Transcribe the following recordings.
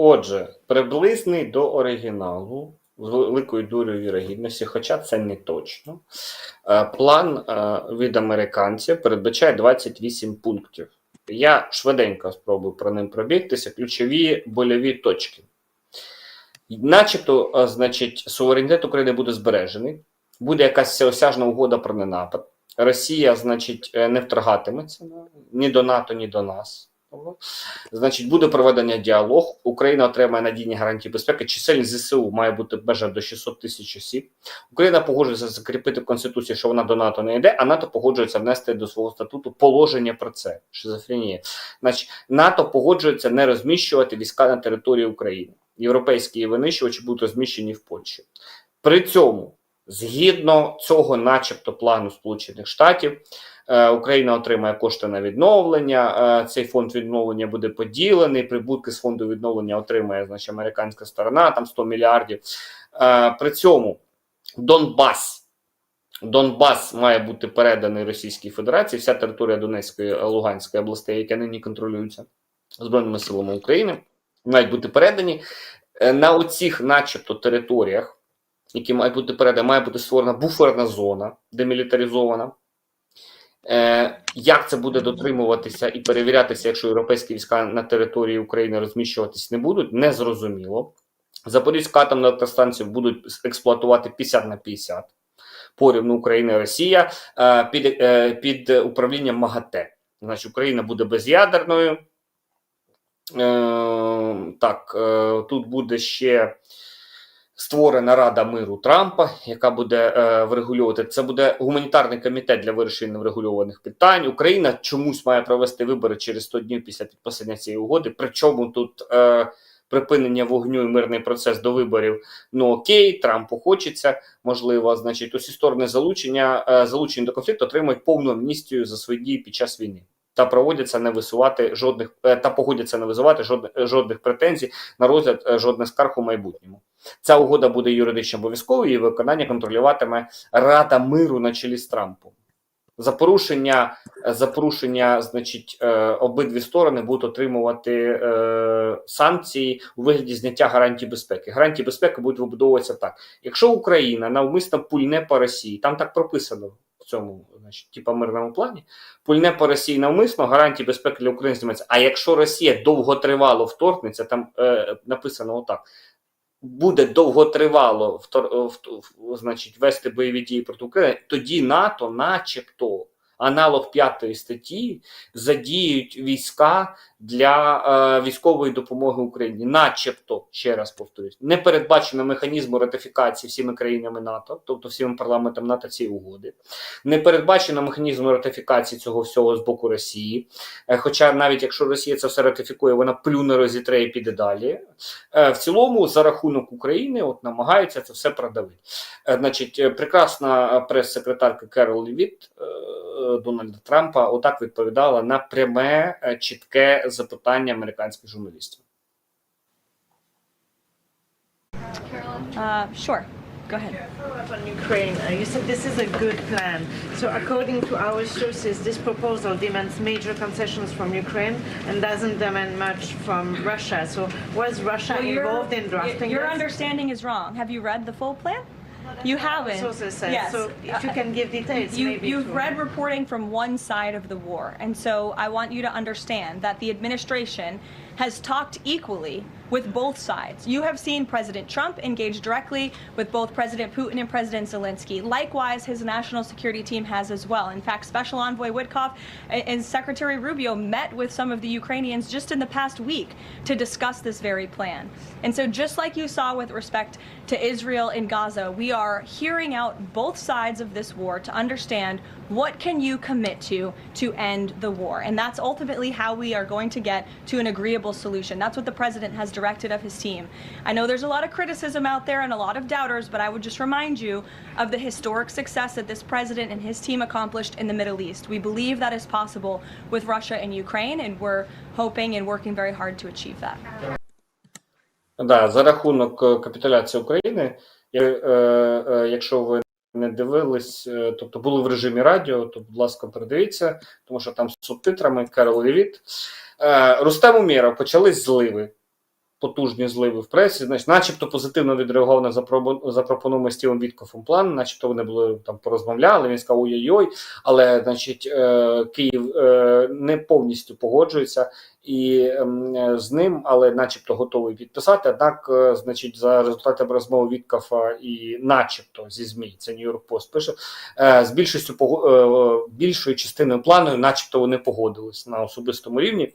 Отже, приблизний до оригіналу з великою долею вірогідності, хоча це не точно. е, План е, від американців передбачає 28 пунктів. Я швиденько спробую про ним пробігтися. Ключові больові точки. Начебто, е, значить, суверенітет України буде збережений, буде якась всеосяжна угода про ненапад. Росія, значить, не вторгатиметься ні до НАТО, ні до нас. Значить, буде проведення діалог. Україна отримає надійні гарантії безпеки. Чисельність ЗСУ має бути межа до 600 тисяч осіб. Україна погоджується закріпити в Конституції, що вона до НАТО не йде, а НАТО погоджується внести до свого статуту положення про це. Шизофренія. Значить, НАТО погоджується не розміщувати війська на території України. Європейські винищувачі будуть розміщені в Польщі. При цьому, згідно цього, начебто, плану Сполучених Штатів, Україна отримає кошти на відновлення. е, Цей фонд відновлення буде поділений. Прибутки з фонду відновлення отримає значить, американська сторона, там 100 мільярдів. Е, При цьому Донбас. Донбас має бути переданий Російській Федерації, вся територія Донецької Луганської областей, яка нині контролюється Збройними силами України, мають бути передані. Е, На оцих, начебто, територіях, які мають бути передані, має бути створена буферна зона, демілітаризована. Е, Як це буде дотримуватися і перевірятися, якщо європейські війська на території України розміщуватись не будуть, не зрозуміло. Запорізьку атомну електростанцію будуть експлуатувати 50 на 50 порівну Україна і Росія е, під, е, під управлінням МАГАТЕ. Значить, Україна буде без'ядерною. Так, тут буде ще створена Рада миру Трампа, яка буде е, врегулювати. Це буде гуманітарний комітет для вирішення неврегульованих питань. Україна чомусь має провести вибори через 100 днів після підписання цієї угоди. Причому тут е, припинення вогню і мирний процес до виборів. Ну окей, Трампу хочеться, можливо, значить, усі сторони залучення е, залучені до конфлікту отримують повну амністію за свої дії під час війни. Та проводяться не висувати жодних е, та погодяться не висувати жодних, жодних претензій на розгляд е, жодних скарг у майбутньому. Ця угода буде юридично обов'язковою, і виконання контролюватиме Рада миру на чолі з Трампом. За порушення, за порушення, значить, е, обидві сторони будуть отримувати санкції у вигляді зняття гарантій безпеки. Гарантії безпеки будуть вибудовуватися так: якщо Україна навмисно пульне по Росії, там так прописано в цьому, значить, типа мирному плані, пульне по Росії навмисно, гарантії безпеки для України знімається. А якщо Росія довготривало вторгнеться, там е, написано отак буде довготривало втор, в, в, значить, вести бойові дії проти України, тоді НАТО, начебто, аналог п'ятої статті, задіють війська для е, військової допомоги Україні, начебто, ще раз повторюсь, не передбачено механізму ратифікації всіми країнами НАТО, тобто всіми парламентом НАТО цієї угоди, не передбачено механізму ратифікації цього всього з боку Росії. Е, Хоча навіть якщо Росія це все ратифікує, вона плюне розітре і піде далі. Е, В цілому, за рахунок України, от намагаються це все продавити. Е, Значить, е, прекрасна прес-секретарка Керол Лівіт е, Дональда Трампа отак відповідала на пряме е, чітке запитання американських журналістів. Uh, sure. Go ahead. On Ukraine. Uh, you said this is a good plan. So according to our sources, this proposal demands major concessions from Ukraine and doesn't demand much from Russia. So was Russia Well, involved in drafting Your this? understanding is wrong. Have you read the full plan? You haven't. Sources said. Yes. So if you can give details, you, maybe. you've to- read reporting from one side of the war, and so I want you to understand that the administration has talked equally with both sides. You have seen President Trump engage directly with both President Putin and President Zelensky. Likewise, his national security team has as well. In fact, Special Envoy and and Secretary Rubio met with some of the Ukrainians just in the past week to discuss this very plan. And so, just like you saw with respect to Israel and Gaza, we are hearing out both sides of this war to understand what can you commit to to end the war. And that's ultimately how we are going to get to an agreeable solution. That's what the president has directed of his team. I know there's a lot of criticism out there and a lot of doubters, but I would just remind you of the historic success that this president and his team accomplished in the Middle East. We believe that is possible with Russia and Ukraine, and we're hoping and working very hard to achieve that. Да, за рахунок е, капітуляції України, я- е, е, якщо ви не дивились, е, тобто були в режимі радіо, то, будь ласка, передивіться, тому що там з субтитрами Карл Левіт. Е, Рустем Умєров почались зливи. Потужні зливи в пресі, значить, начебто позитивно відреагував на запропонований Стівом Віткофом план, начебто вони були там порозмовляли. Він сказав ой-ой-ой, але значить, е, Київ е, не повністю погоджується і ем, з ним, але начебто готовий підписати. Однак, е, значить, за результатами розмови Віткофа і, начебто, зі ЗМІ, це Нью-Йорк Пост пише, з більшістю більшою частиною плану, начебто, вони погодились на особистому рівні.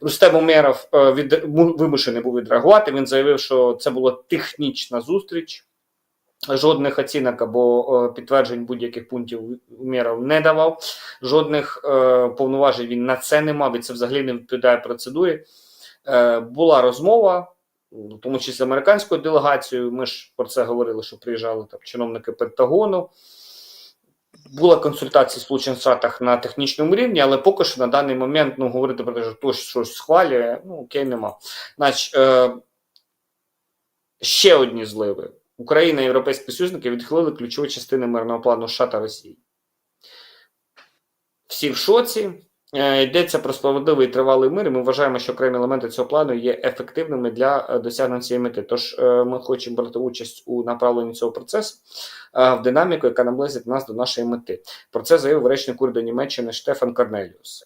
Рустем Умєров е, від, вимушений був відреагувати. Він заявив, що це була технічна зустріч. Жодних оцінок або е, підтверджень будь-яких пунктів Умєров не давав. Жодних е, повноважень він на це не мав, і це взагалі не відповідає процедурі. Була розмова, в тому числі з американською делегацією. Ми ж про це говорили, що приїжджали там чиновники Пентагону. Була консультація в Сполучених Штатах на технічному рівні, але поки що на даний момент ну, говорити про те, що хтось щось схвалює, ну окей, нема. Значить, е, ще одні зливи. Україна і європейські союзники відхилили ключові частини мирного плану США та Росії. Всі в шоці. Е, Йдеться про справедливий і тривалий мир, і ми вважаємо, що окремі елементи цього плану є ефективними для е, досягнення цієї мети. Тож е, ми хочемо брати участь у направленні цього процесу в динаміку, яка наблизить нас до нашої мети. Про це заявив речник уряду Німеччини Штефан Корнеліус.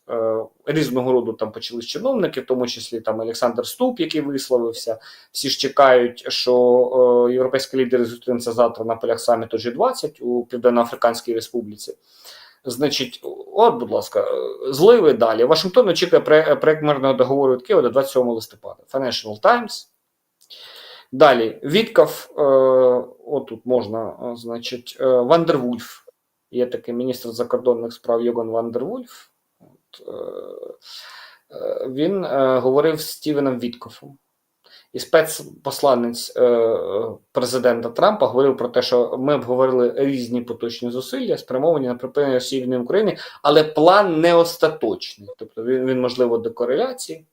Різного роду там почались чиновники, в тому числі там Олександр Ступ, який висловився. Всі ж чекають, що європейські лідери зустрінуться завтра на полях саміту G20 у Південно-Африканській Республіці. Значить, от, будь ласка, зливи далі. Вашингтон очікує проект мирного договору від Києва до 27 листопада. Financial Times. Далі, Вітков, е, отут можна, е, значить, е, Вандервульф. Є такий міністр закордонних справ Йоган Вандервульф. От, е, е, він е, говорив з Стівеном Віткофом. І спецпосланець е, президента Трампа говорив про те, що ми обговорили різні поточні зусилля, спрямовані на припинення Росії війни в Україні, але план не остаточний. Тобто він, він можливо до кореляції,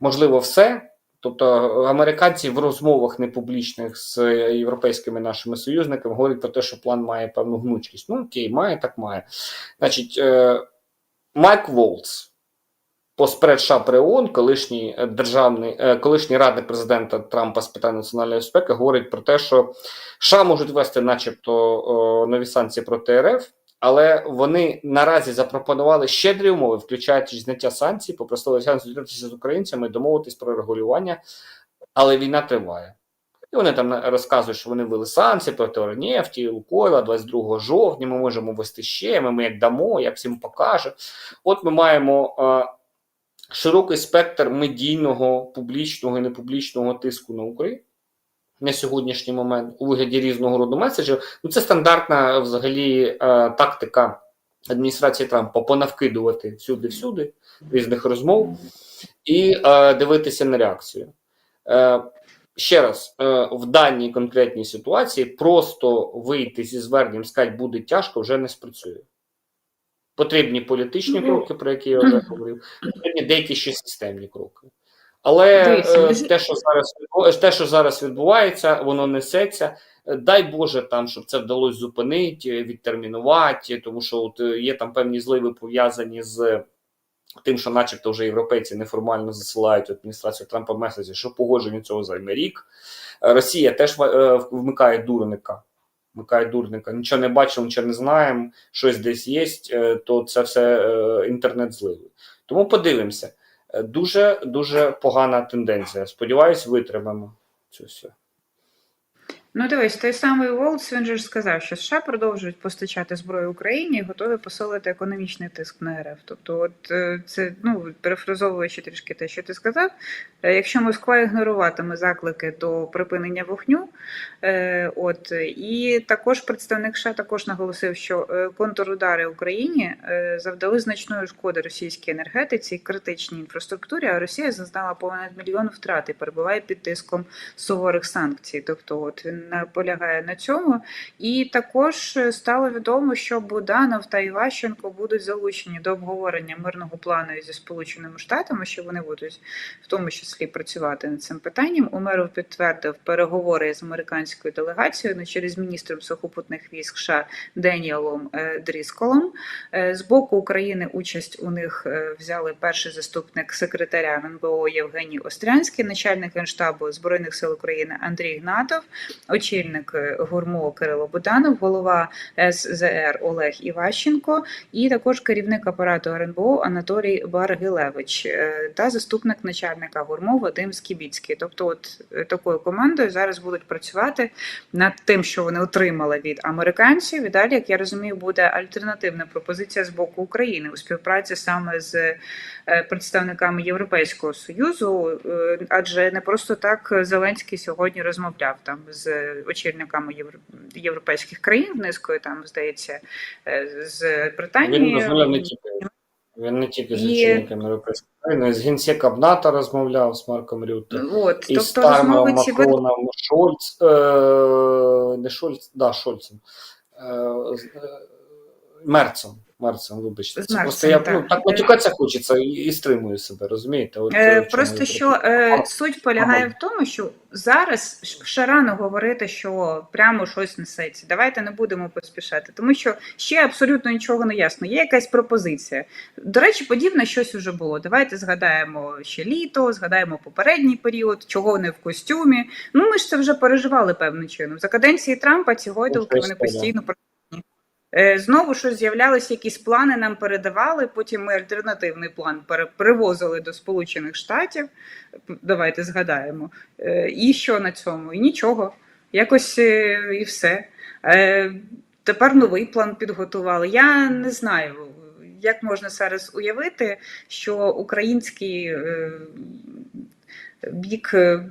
можливо, все. Тобто американці в розмовах непублічних з європейськими нашими союзниками говорять про те, що план має певну гнучкість. Ну окей, має, так має. Значить, е, Майк Волц, Поспред США при ООН, колишній е, державний, е, колишній радник президента Трампа з питань національної безпеки, говорить про те, що США можуть ввести, начебто, нові санкції проти РФ, але вони наразі запропонували щедрі умови, включаючи зняття санкцій, попросили росіян зустрітися з українцями, домовитись про регулювання, але війна триває. І вони там розказують, що вони ввели санкції проти Орнефті, Лукойла 22 жовтня. Ми можемо ввести ще. Ми, ми як дамо, як всім покаже. От ми маємо е, широкий спектр медійного, публічного і непублічного тиску на Україну на сьогоднішній момент у вигляді різного роду меседжів. Ну, це стандартна взагалі е, тактика адміністрації Трампа понавкидувати всюди-всюди різних розмов і е, дивитися на реакцію. Е, ще раз, е, в даній конкретній ситуації просто вийти зі зверненням, сказати буде тяжко, вже не спрацює. Потрібні політичні кроки, про які я вже говорив, потрібні деякі ще системні кроки. Але е, те, що зараз те, що зараз відбувається, воно несеться. Е, Дай Боже, там, щоб це вдалося зупинити, відтермінувати, тому що от е, є там певні зливи пов'язані з тим, що, начебто, вже європейці неформально засилають адміністрацію Трампа меседжі, що погодження цього займе рік. Росія теж вмикає дурника. Вмикає дурника. Нічого не бачимо, нічого не знаємо, щось десь є, е, то це все е, інтернет зливи. Тому подивимося. Е, Дуже дуже погана тенденція. Сподіваюсь, витримаємо цю все. Ну, дивись, той самий Волц, він же ж сказав, що США продовжують постачати зброю Україні і готові посилити економічний тиск на РФ. Тобто, от е, це, ну, перефразовуючи трішки те, що ти сказав, е, якщо Москва ігноруватиме заклики до припинення вогню, е, от, і також представник США також наголосив, що контрудари Україні завдали значної шкоди російській енергетиці критичній інфраструктурі, а Росія зазнала понад мільйон втрат і перебуває під тиском суворих санкцій. Тобто, от він наполягає на цьому. І також е, стало відомо, що Буданов та Іващенко будуть залучені до обговорення мирного плану зі Сполученими Штатами, що вони будуть в тому числі працювати над цим питанням. Умеров підтвердив переговори з американською делегацією на чолі з міністром сухопутних військ США Деніелом е, Дрісколом. Е, З боку України участь у них взяли перший заступник секретаря НБО Євгеній Острянський, начальник генштабу збройних сил України Андрій Гнатов, очільник е, ГУРМО Кирило Буданов, голова СЗР Олег Іващенко і також керівник апарату РНБО Анатолій Баргилевич е, та заступник начальника ГУРМО Вадим Скібіцький. Тобто, от е, такою командою зараз будуть працювати над тим, що вони отримали від американців. І далі, як я розумію, буде альтернативна пропозиція з боку України у співпраці саме з представниками Європейського союзу, адже не просто так Зеленський сьогодні розмовляв там з очільниками європейських країн, низкою там здається, е, з Британії. Він розмовляв не тільки. Він не тільки з І- очільниками країн, країни, з генсеком НАТО розмовляв з Марком Рютте. От, І з тобто Стармом Макроном Шольц, е, не Шольц, да, Шольцем. Е, е, Мерцем. Мерцем, вибачте. Це просто Мерцем, я ну, так. так матюкатися хочеться і, і стримую себе, розумієте? От, Е, е, Просто що е, суть полягає в тому, що зараз ще рано говорити, що прямо щось несеться. Давайте не будемо поспішати, тому що ще абсолютно нічого не ясно. Є якась пропозиція. До речі, подібне щось уже було. Давайте згадаємо ще літо, згадаємо попередній період, чого не в костюмі. Ну ми ж це вже переживали певним чином. За каденції Трампа ці гойдалки вони постійно Е, Знову щось з'являлися якісь плани, нам передавали. Потім ми альтернативний план перевозили до Сполучених Штатів. Давайте згадаємо. Е, І що на цьому? І нічого. Якось е, і все. Е, Тепер новий план підготували. Я не знаю, як можна зараз уявити, що український е, бік е,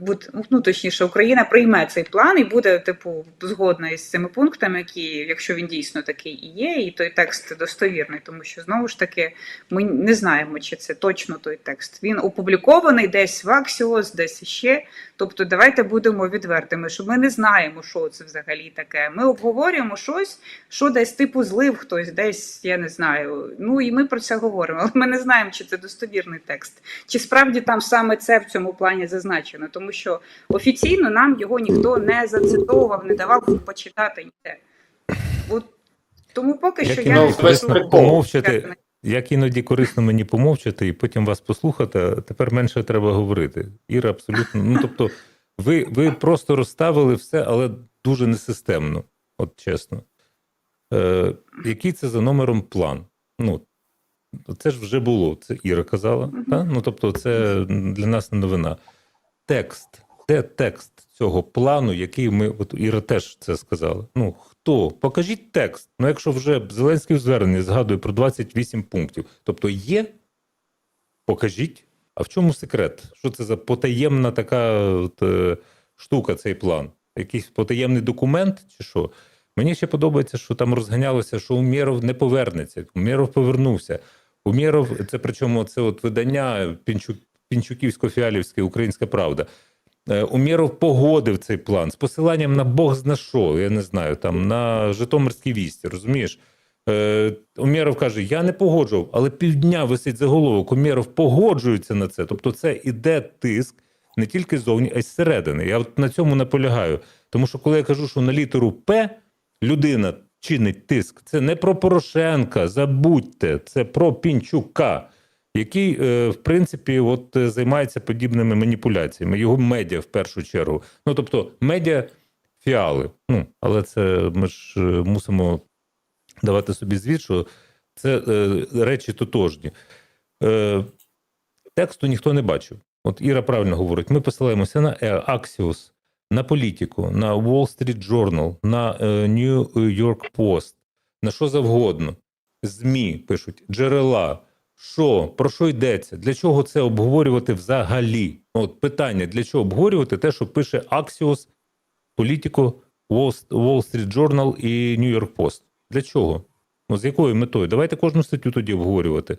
ну точніше, Україна прийме цей план і буде, типу, згодна із цими пунктами, які, якщо він дійсно такий і є, і той текст достовірний, тому що знову ж таки ми не знаємо, чи це точно той текст. Він опублікований десь в Axios, десь іще. Тобто, давайте будемо відвертими, що ми не знаємо, що це взагалі таке. Ми обговорюємо щось, що десь типу злив хтось, десь я не знаю. Ну і ми про це говоримо, але ми не знаємо, чи це достовірний текст, чи справді там саме це в цьому плані зазначено, тому що офіційно нам його ніхто не зацитовував, не давав почитати ніде. От тому поки що я не корисно помовчати, як іноді корисно мені помовчати і потім вас послухати, тепер менше треба говорити. Іра абсолютно. Ну тобто, ви, ви просто розставили все, але дуже несистемно, от чесно. Е, який це за номером план? Ну, це ж вже було, це Іра казала. Та? Ну, тобто, це для нас не новина. Текст. Де текст цього плану, який ми. От Іра теж це сказала. Ну, хто? Покажіть текст. Ну, якщо вже Зеленський в зверненні згадує про 28 пунктів. Тобто є, покажіть. А в чому секрет? Що це за потаємна така от, е, штука, цей план? Якийсь потаємний документ чи що? Мені ще подобається, що там розганялося, що Умєров не повернеться. Умєров повернувся. Умєров, це причому це от видання Пінчук, Пінчуківсько-Фіалівське Українська Правда. Е, Умєров погодив цей план з посиланням на Бог зна що, я не знаю, там на Житомирській вісті, розумієш? Е, Умєров каже: Я не погоджував, але півдня висить заголовок. Умєров погоджується на це. Тобто, це іде тиск не тільки ззовні, а й зсередини. Я от на цьому наполягаю. Тому що коли я кажу, що на літеру П людина чинить тиск, це не про Порошенка, забудьте, це про Пінчука, який, е, в принципі, от е, займається подібними маніпуляціями. Його медіа в першу чергу. Ну тобто, медіа фіали. Ну, але це ми ж е, мусимо давати собі звіт, що це е, речі тотожні. Е, тексту ніхто не бачив. От Іра правильно говорить: ми посилаємося на Axios, на політику, на Wall Street Journal, на New York Post, на що завгодно. ЗМІ пишуть джерела. Що, про що йдеться? Для чого це обговорювати взагалі? От питання: для чого обговорювати те, що пише Axios, Wall Wall Street Journal і New York Post? Для чого? Ну, з якою метою? Давайте кожну статтю тоді обговорювати.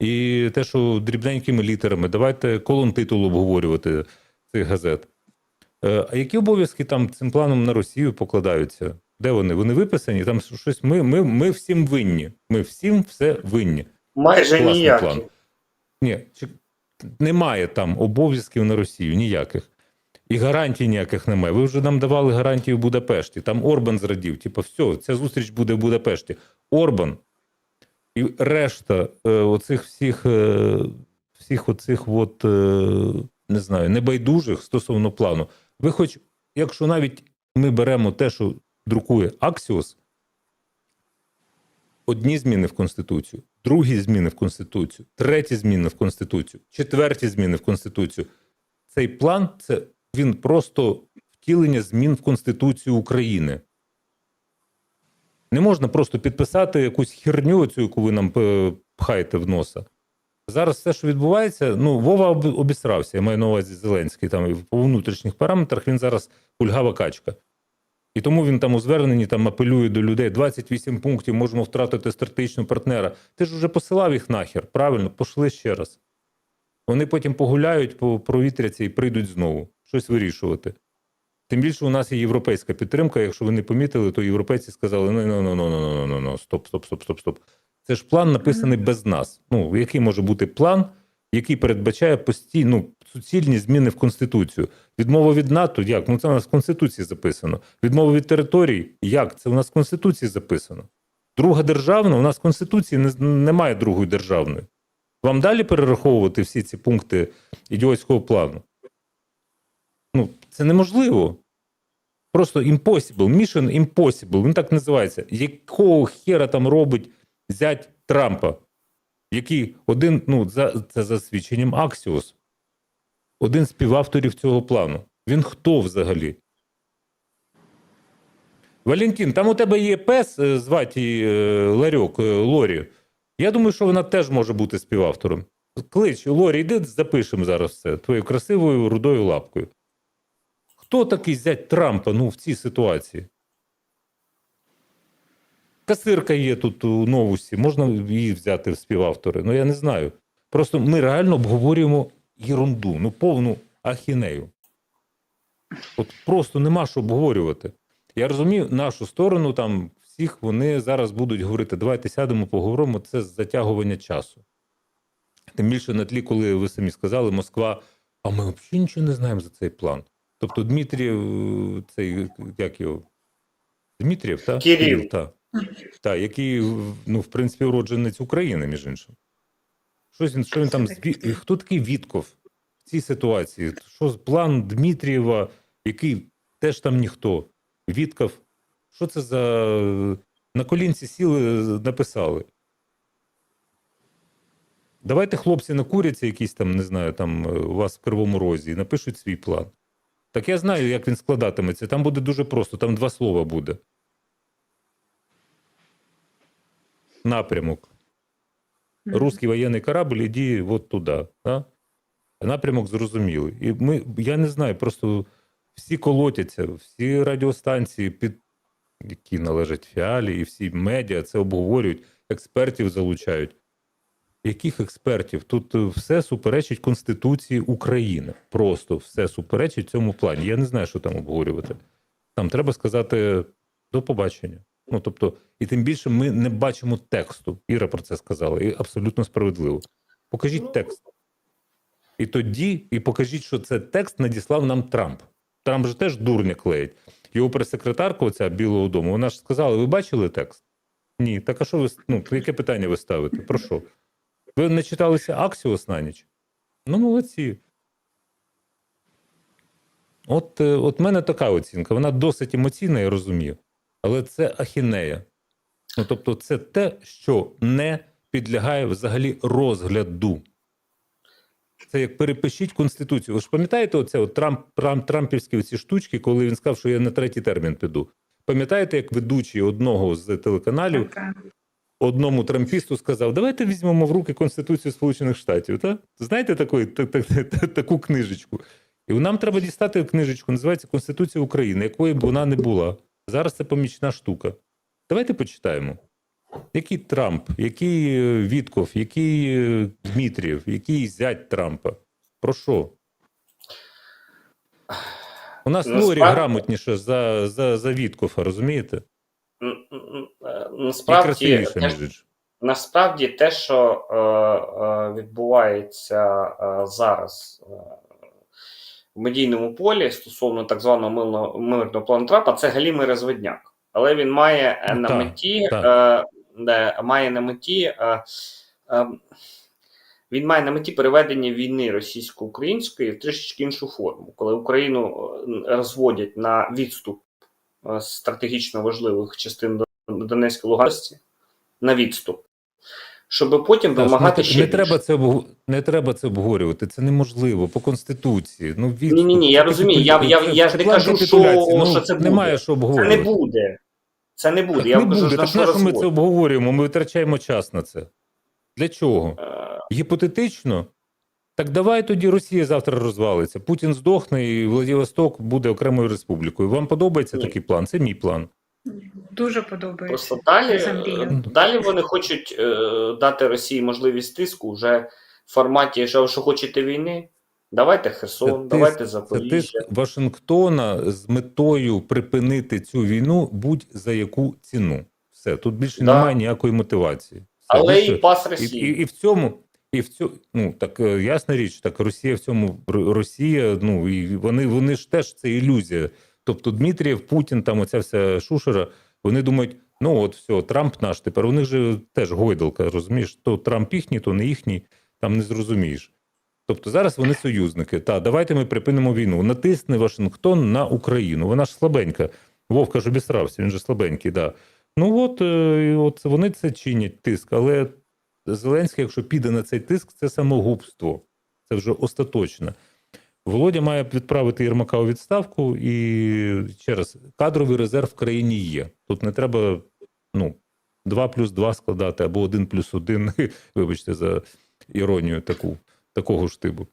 І те, що дрібненькими літерами, давайте колон титулу обговорювати цих газет. Е, А які обов'язки там цим планом на Росію покладаються? Де вони? Вони виписані? Там щось ми, ми, ми всім винні. Ми всім все винні. Майже Класний ніякі. план. Ні, чи- немає там обов'язків на Росію ніяких. І гарантій ніяких немає. Ви вже нам давали гарантії в Будапешті. Там Орбан зрадів. Типу, все, ця зустріч буде в Будапешті. Орбан і решта е, оцих всіх, е, всіх оцих от, е, не знаю, небайдужих стосовно плану. Ви хоч, якщо навіть ми беремо те, що друкує Аксіос, одні зміни в Конституцію, другі зміни в Конституцію, треті зміни в Конституцію, четверті зміни в Конституцію. Цей план це він просто втілення змін в Конституцію України. Не можна просто підписати якусь херню, цю, яку ви нам е, пхаєте в носа. Зараз все, що відбувається, ну, Вова об- обісрався, я маю на увазі Зеленський, там і по внутрішніх параметрах він зараз кульгава качка. І тому він там у зверненні там апелює до людей 28 пунктів, можемо втратити стратегічного партнера. Ти ж вже посилав їх нахер, правильно? Пошли ще раз. Вони потім погуляють, провітряться і прийдуть знову щось вирішувати. Тим більше у нас є європейська підтримка. Якщо ви не помітили, то європейці сказали: ну ну ну ну ну ну ну, ну стоп, стоп, стоп, стоп, стоп. Це ж план написаний без нас. Ну, який може бути план, який передбачає постійну суцільні зміни в Конституцію? Відмова від НАТО, як? Ну це у нас в Конституції записано. Відмова від територій, як? Це у нас в Конституції записано. Друга державна, у нас в Конституції не, немає другої державної. Вам далі перераховувати всі ці пункти ідіотського плану? Ну, це неможливо. Просто impossible, mission impossible, він так називається. Якого хера там робить зять Трампа, який один, ну, за, це за свідченням Аксіос, один з співавторів цього плану. Він хто взагалі? Валентин, там у тебе є пес, е, звати її, е, Ларьок, е, Лорі. Я думаю, що вона теж може бути співавтором. Клич, Лорі, йди запишемо зараз все твоєю красивою рудою лапкою. Хто такий зять Трампа ну, в цій ситуації? Касирка є тут у новусі, можна її взяти в співавтори. Ну я не знаю. Просто ми реально обговорюємо єрунду, ну повну ахінею. От просто нема що обговорювати. Я розумію, нашу сторону там всіх вони зараз будуть говорити: давайте сядемо, поговоримо. Це затягування часу. Тим більше на тлі, коли ви самі сказали, Москва, а ми взагалі нічого не знаємо за цей план. Тобто Дмитрієв, е, цей як його? Дмитрієв, так? Кирил. так. Так, який, ну, в принципі, уродженець України, між іншим. Щось він, що він там. Хто такий Вітков в цій ситуації? Що план Дмитрієва, який теж там ніхто? Вітков. Що це за на колінці сіли, написали? Давайте хлопці накуряться якісь там, не знаю, там е, у вас в Кривому Розі і напишуть свій план. Так я знаю, як він складатиметься. Там буде дуже просто, там два слова буде. Напрямок. Русський воєнний корабль, іди от туди. Да? Напрямок зрозумілий. І ми, я не знаю, просто всі колотяться, всі радіостанції, під, які належать фіалі, і всі медіа це обговорюють, експертів залучають. Яких експертів? Тут е, все суперечить Конституції України. Просто все суперечить цьому плані. Я не знаю, що там обговорювати. Там треба сказати до побачення. Ну тобто, і тим більше ми не бачимо тексту. Іра про це сказала, і абсолютно справедливо. Покажіть текст. І тоді, і покажіть, що це текст надіслав нам Трамп. Трамп же теж дурня клеїть. Його прес-секретарка, оця Білого Дому, вона ж сказала: ви бачили текст? Ні. Так а що ви ну, яке питання ви ставите? Про що? Ви не читалися Аксіос на ніч? Ну, молодці. От, е, от мене така оцінка. Вона досить емоційна, я розумію. Але це ахінея. Ну, тобто, це те, що не підлягає взагалі розгляду. Це як перепишіть Конституцію. Ви ж пам'ятаєте оце от Трамп, Трамп, Трампівські ці штучки, коли він сказав, що я на третій термін піду? Пам'ятаєте, як ведучий одного з телеканалів Так, одному трампісту сказав: давайте візьмемо в руки Конституцію Сполучених Штатів. Та? Знаєте таку, та, та, та, таку книжечку? І нам треба дістати книжечку, називається Конституція України, якої б вона не була. Зараз це помічна штука. Давайте почитаємо. Який Трамп, який е, Вітков, який е, Дмитрієв, який зять Трампа? Про що? У нас Насправді- Лорі грамотніше за, за, за Віткофа, розумієте? е, насправді, насправді те, що е, е, відбувається е, зараз е, в медійному полі стосовно так званого мирного, мирного плану Трампа, це галімий розвидняк. Але він має е, Ну, на так, меті, так. е, де, має на меті. Е, е, він має на меті переведення війни російсько-української в трішечки іншу форму, коли Україну е, розводять на відступ е, стратегічно важливих частин Донецької Луганської на відступ, щоб потім Саш, вимагати не, ще не, більше. треба це не треба це обговорювати. Це неможливо по конституції. Ну від Ні, ні, ні, я розумію. Я, я, я ж не кажу, що. Ну, що це буде. Немає що Це обговорювати. не буде. Це не буде. Так я не кажу, буде. Так що що ми це обговорюємо? Ми витрачаємо час на це. Для чого? Е, Гіпотетично? Так давай тоді Росія завтра розвалиться. Путін здохне і Владивосток буде окремою республікою. Вам подобається Ні. такий план? Це мій план. Дуже подобається. Просто далі, Це далі вони хочуть е, дати Росії можливість тиску вже в форматі, що, що хочете війни. Давайте Херсон, Це давайте тиск- Це Запоріжжя. Вашингтона з метою припинити цю війну будь-за яку ціну. Все, тут більше Да. немає ніякої мотивації. Все, Але більше- і пас і, Росії. і, і в цьому, і в цьому, ну так е, ясна річ, так Росія в цьому Р- Росія, ну і вони, вони ж теж це ілюзія. Тобто Дмитрієв, Путін, там оця вся шушера, вони думають, ну от все, Трамп наш тепер. У них же теж гойдалка, розумієш? То Трамп їхній, то не їхній, там не зрозумієш. Тобто зараз вони союзники. Та давайте ми припинимо війну. Натисне Вашингтон на Україну. Вона ж слабенька. Вовка ж обісрався, він же слабенький, да. Ну от, е, от вони це чинять тиск, але Зеленський, якщо піде на цей тиск, це самогубство. Це вже остаточно. Володя має відправити Єрмака у відставку, і ще раз, кадровий резерв в країні є. Тут не треба ну, 2 плюс 2 складати або 1 плюс 1, вибачте за іронію таку, такого ж типу.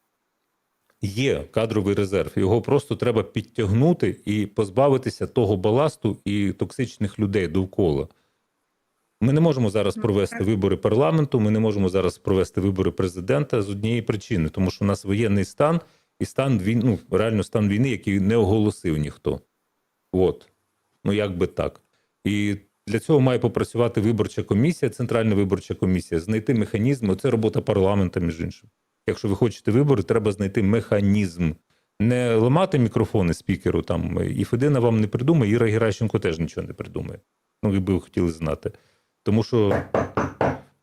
Є кадровий резерв, його просто треба підтягнути і позбавитися того баласту і токсичних людей довкола. Ми не можемо зараз Ну, провести вибори парламенту, ми не можемо зараз провести вибори президента з однієї причини, тому що у нас воєнний стан і стан війни, ну, реально стан війни, який не оголосив ніхто. От. Ну, як би так. І для цього має попрацювати виборча комісія, центральна виборча комісія, знайти механізм. Це робота парламента, між іншим. Якщо ви хочете вибори, треба знайти механізм. Не ламати мікрофони спікеру там, і Федина вам не придумає, Іра Геращенко теж нічого не придумає. Ну, ви б хотіли знати. Тому що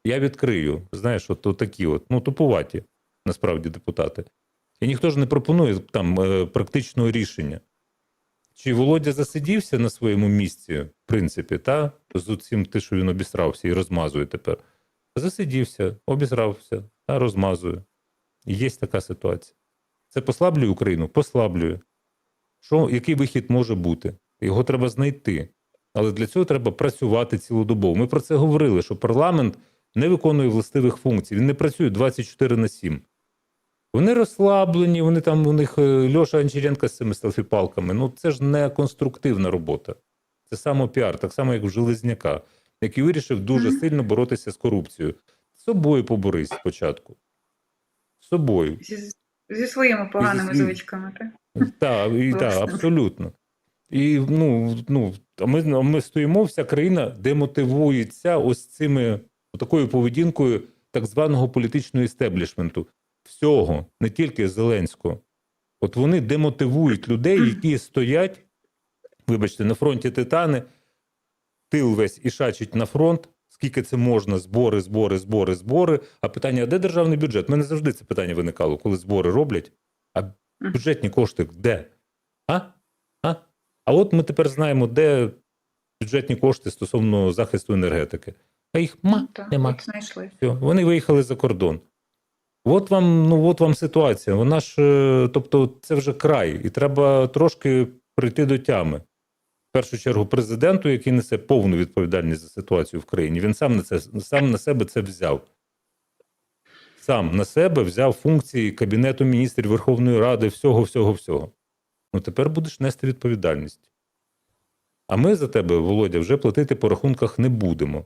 я відкрию, знаєш, от такі от, ну, тупуваті, насправді, депутати. І ніхто ж не пропонує там е, практичного рішення. Чи Володя засидівся на своєму місці, в принципі, та з цим те, що він обісрався і розмазує тепер. Засидівся, обісрався та розмазує. Є така ситуація. Це послаблює Україну? Послаблює. Що, який вихід може бути? Його треба знайти. Але для цього треба працювати цілодобово. Ми про це говорили, що парламент не виконує властивих функцій. Він не працює 24 на 7. Вони розслаблені, вони там у них е, Льоша Анчаренко з цими селфі-палками. Ну це ж не конструктивна робота. Це самопіар, так само, як в Железняка, який вирішив дуже сильно боротися з корупцією. З собою поборись спочатку. З собою. Зі, зі своїми поганими зі- звичками, так? Так, і, та, абсолютно. І ну, ну, ми, ми стоїмо, вся країна демотивується ось цими такою поведінкою так званого політичного істеблішменту. Всього, не тільки Зеленського. От вони демотивують людей, які стоять, вибачте, на фронті Титани, тил весь і шачить на фронт. Скільки це можна, збори, збори, збори, збори. А питання: а де державний бюджет? У мене завжди це питання виникало, коли збори роблять. А бюджетні кошти де? А? А? А от ми тепер знаємо, де бюджетні кошти стосовно захисту енергетики. А їх ма, Ну, нема. Все, вони виїхали за кордон. От вам, ну от вам ситуація. Вона ж, е, тобто, це вже край, і треба трошки прийти до тями. В першу чергу, президенту, який несе повну відповідальність за ситуацію в країні, він сам на це сам на себе це взяв. Сам на себе взяв функції Кабінету міністрів Верховної Ради, всього, всього, всього. Ну тепер будеш нести відповідальність. А ми за тебе, Володя, вже платити по рахунках не будемо.